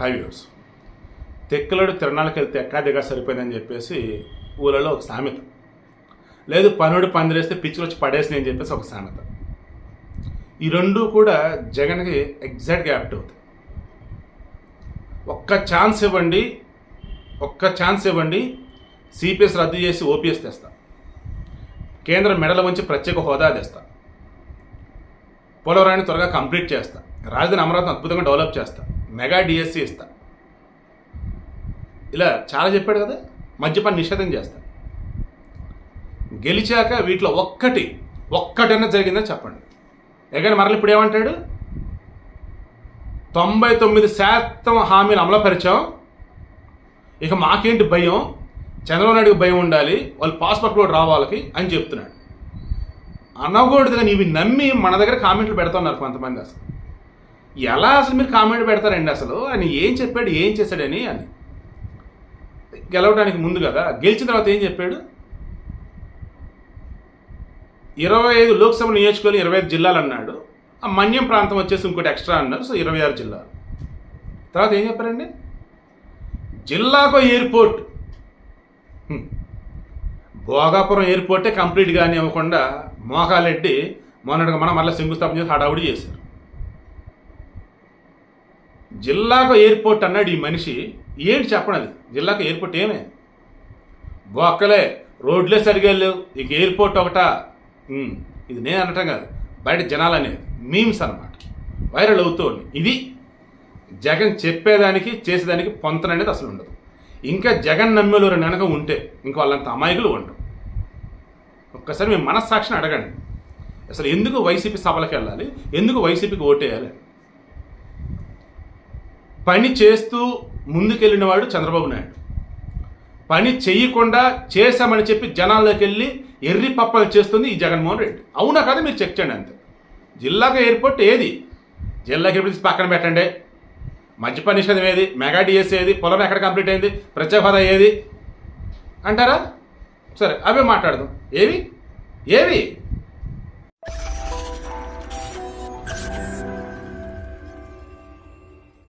హైవ్యూర్స్ తెక్కలడు తిరణాలకు వెళ్తే ఎక్కా దిగా సరిపోయిందని చెప్పేసి ఊళ్ళలో ఒక సామెత. లేదు పనుడు పందిరేస్తే పిచ్చులు వచ్చి పడేసింది అని చెప్పేసి ఒక సామెత. ఈ రెండు కూడా జగన్కి ఎగ్జాక్ట్గా యాప్ట్ అవుతాయి. ఒక్క ఛాన్స్ ఇవ్వండి ఒక్క ఛాన్స్ ఇవ్వండి సిపిఎస్ రద్దు చేసి ఓపీఎస్ తెస్తా. కేంద్రం మెడల వంచి ప్రత్యేక హోదా తెస్తా. పోలవరాన్ని త్వరగా కంప్లీట్ చేస్తా. రాజధాని అమరావతిని అద్భుతంగా డెవలప్ చేస్తా. మెగా డిఎస్సి ఇస్తా. ఇలా చాలా చెప్పాడు కదా మద్యపాన్ని నిషేధం చేస్తా. గెలిచాక వీటిలో ఒక్కటి ఒక్కటైనా జరిగిందని చెప్పండి. ఎగని మరల ఇప్పుడు ఏమంటాడు? తొంభై తొమ్మిది శాతం హామీలు అమలుపరిచాం. ఇక మాకేంటి భయం? చంద్రబాబు నాయుడుకి భయం ఉండాలి వాళ్ళు పాస్పోర్ట్ కూడా రావాలకి అని చెప్తున్నాడు. అనకూడదు కానీ ఇవి నమ్మి మన దగ్గర కామెంట్లు పెడుతున్నారు కొంతమంది అసలు. ఎలా అసలు మీరు కామెంట్ పెడతారండి అసలు? ఆయన ఏం చెప్పాడు ఏం చేశాడని అని. గెలవడానికి ముందు కదా గెలిచిన తర్వాత ఏం చెప్పాడు? ఇరవై ఐదు లోక్సభ నియోజకవర్గం ఇరవై ఐదు జిల్లాలు అన్నాడు. ఆ మన్యం ప్రాంతం వచ్చేసి ఇంకోటి ఎక్స్ట్రా అన్నారు సో ఇరవై ఆరు జిల్లాలు. తర్వాత ఏం చెప్పారండి? జిల్లాకు ఎయిర్పోర్ట్. భోగాపురం ఎయిర్పోర్టే కంప్లీట్గా అని ఇవ్వకుండా మోకాలెడ్డి మొన్నటిగా మనం మళ్ళీ శంకుస్థాపన చేసి హడావుడి చేశారు. జిల్లాకు ఎయిర్పోర్ట్ అన్నాడు ఈ మనిషి. ఏంటి చెప్పండి అది? జిల్లాకు ఎయిర్పోర్ట్ ఏమే? బొక్కలే రోడ్లే సరిగా లేవు. ఇక ఎయిర్పోర్ట్ ఒకటా. ఇది నేను అనటం కాదు. బయట జనాలు అనేది మీమ్స్ అనమాట వైరల్ అవుతూ ఉంది ఇది జగన్ చెప్పేదానికి చేసేదానికి పొంతన అనేది అసలు ఉండదు. ఇంకా జగన్ నమ్మేలు వెనక ఉంటే ఇంకా వాళ్ళంత అమాయకులు ఉండవు ఒక్కసారి మీ మనస్సాక్షిని అడగండి. అసలు ఎందుకు వైసీపీ సభలకు వెళ్ళాలి? ఎందుకు వైసీపీకి ఓటేయాలి? పని చేస్తూ ముందుకెళ్ళిన వాడు చంద్రబాబు నాయుడు. పని చెయ్యకుండా చేశామని చెప్పి జనాల్లోకి వెళ్ళి ఎర్రి పప్పలు చేస్తుంది ఈ జగన్మోహన్ రెడ్డి. అవునా కదా మీరు చెక్ చేయండి అంతే. జిల్లాకు ఎయిర్పోర్ట్ ఏది? జిల్లాకి ఎయిర్పోర్ట్ పక్కన పెట్టండి. మద్యపాన నిషేధం ఏది? మెగా డిఎస్ ఏది? పొలం ఎక్కడ కంప్లీట్ అయింది? ప్రత్యేక హోదా ఏది? అంటారా? సరే అవే మాట్లాడదాం. ఏవి? ఏవి?